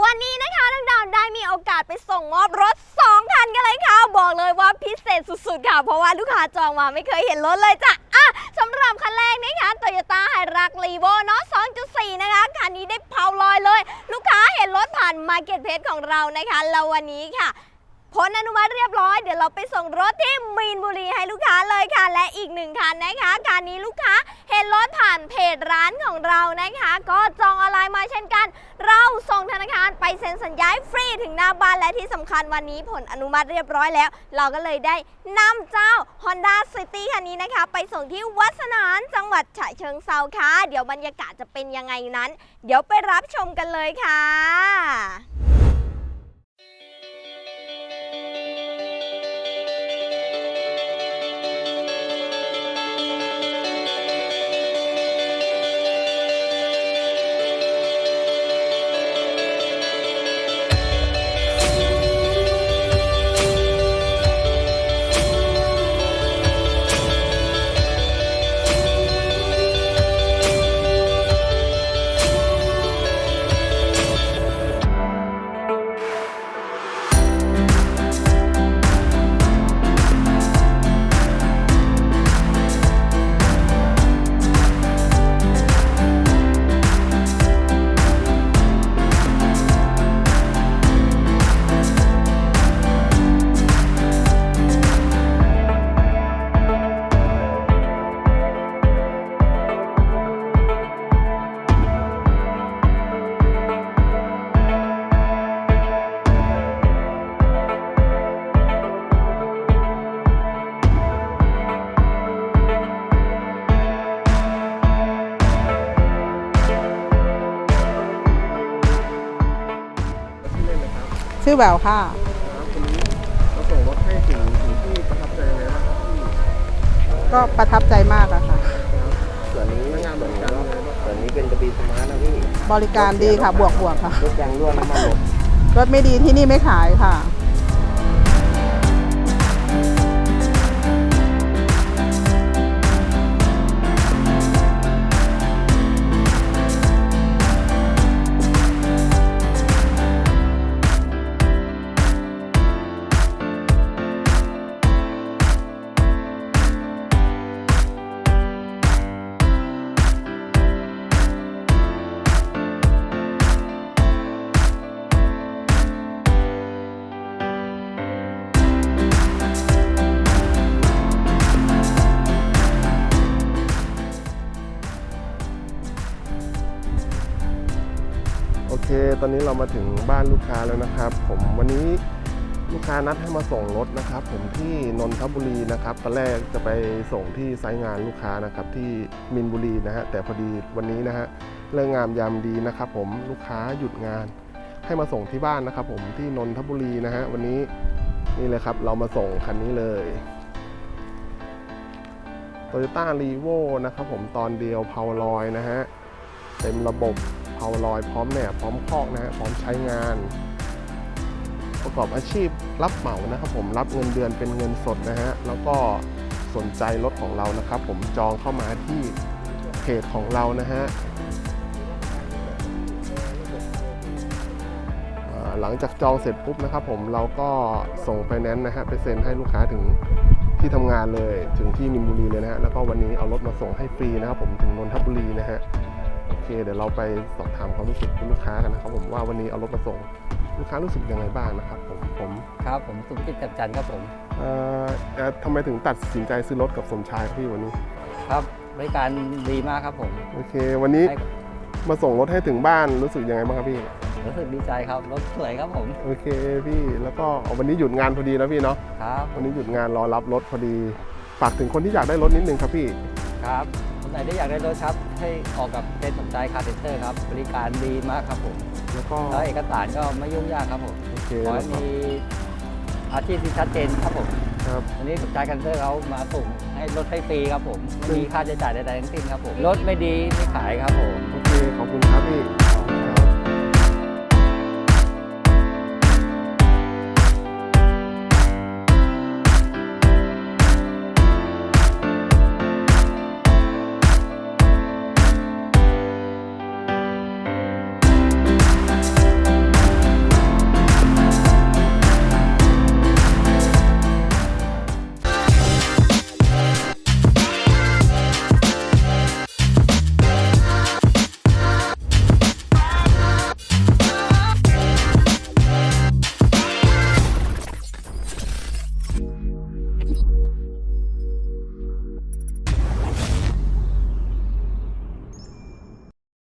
วันนี้นะคะน้องดาวได้มีโอกาสไปส่งมอบรถ 2 คันกันเลยค่ะ บอกเลยว่าพิเศษสุดๆ ค่ะ เพราะว่าลูกค้าจองมาไม่เคยเห็นรถเลยจ้ะอะสำหรับคันแรกนะคะ Toyota h i r u x l e v o เนาะ2.4 นะคะ คันนี้ได้เผาลอยเลย ลูกค้าเห็นรถผ่าน Market p l a c e ของเรานะคะ แล้ววันนี้ค่ะผลอนุมัติเรียบร้อย เดี๋ยวเราไปส่งรถที่มีนบุรีให้ลูกค้าเลยค่ะ และอีกหนึ่งคันนะคะคันนี้ลูกค้า นรถผ่านเพจร้านของเรานะคะ ก็จองออนไลน์มาเช่นกัน เราส่งธนาคารไปเซ็นสัญญาฟรีถึงหน้าบ้านและที่สำคัญวันนี้ผลอนุมัติเรียบร้อยแล้ว เราก็เลยได้นำเจ้า Honda City คันนี้นะคะ ไปส่งที่วัดสนานจังหวัดฉะเชิงเซาค่ะ เดี๋ยวบรรยากาศจะเป็นยังไงนั้น เดี๋ยวไปรับชมกันเลยค่ะ ชื่อแววค่ะครับวันนี้เราส่งรถให้ถึงถึงที่ประทับใจยังไงบ้างครับพี่ก็ประทับใจมากอะค่ะครับส่วนนี้พนักงานบริการยังไงบ้างส่วนนี้เป็นกระบี่สมาร์ทนะพี่บริการดีค่ะบวกบวกค่ะ รถยางรั่วน้ำมันหมด รถไม่ดีที่นี่ไม่ขายค่ะ ตอนนี้เรามาถึงบ้านลูกค้าแล้วนะครับ ผมวันนี้ลูกค้านัดให้มาส่งรถนะครับ ผมที่นนทบุรีนะครับตอนแรกจะไปส่งที่ไซต์งานลูกค้านะครับที่มินบุรีนะฮะแต่พอดีวันนี้นะฮะเรื่องงามยามดีนะครับ ผมลูกค้าหยุดงาน ให้มาส่งที่บ้านนะครับ ผมที่นนทบุรีนะฮะวันนี้นี่เลยครับเรามาส่งคันนี้เลย Toyota r e v o นะครับผมตอนเดียวเพาลอยนะฮะเต็มระบบาลอยพร้อมแหนบพร้อมคอกนะฮะพร้อมใช้งาน ประกอบอาชีพรับเหมานะครับผมรับเงินเดือนเป็นเงินสดนะฮะแล้วก็สนใจรถของเรานะครับ ผมจองเข้ามาที่เพจของเรานะฮะหลังจากจองเสร็จปุ๊บนะครับ ผมเราก็ส่งไฟแนนซ์นะฮะไปเซ็นให้ลูกค้าถึงที่ทำงานเลย ถึงที่มินบุรีเลยนะฮะแล้วก็วันนี้เอารถมาส่งให้ฟรีนะครับ ผมถึงนนทบุรีนะฮะ โอเค เดี๋ยวเราไปสอบถามความรู้สึกคุณลูกค้ากันนะครับผมว่าวันนี้เอารถมาส่งลูกค้ารู้สึกยังไงบ้างนะครับผมผมครับผมสุขจิตจับจันทร์ครับผม เอ่อเอ่อทำไมถึงตัดสินใจซื้อรถกับสมชายครับพี่วันนี้ ครับบริการดีมากครับผมโอเค วันนี้ให้มาส่งรถให้ถึงบ้านรู้สึกยังไงบ้างครับพี่ รู้สึกดีใจครับรถสวยครับผมโอเคพี่แล้วก็เอาวันนี้หยุดงานพอดีแล้วพี่เนาะครับวันนี้หยุดงานรอรับรถพอดี ฝากถึงคนที่อยากได้รถนิดนึงครับพี่ ครับคน ไหนที่อยากได้รถครับ ให้ออกกับเป็นสมใจคาร์เซ็นเตอร์ครับ บริการดีมากครับผม แล้วก็แล้วเอกสารก็ไม่ยุ่งยากครับผมโอเคขอแล้ให้วก็มีอาชีพที่ชัดเจนครับผมครับวันนี้สมใจคาร์เซ็นเตอร์เขามาส่งให้รถให้ฟรีครับผมไม่มีค่าใช้จ่ายใดๆทั้งสิ้นครับผมรถไม่ดีไม่ขายครับผมโอเคขอบคุณครับพี่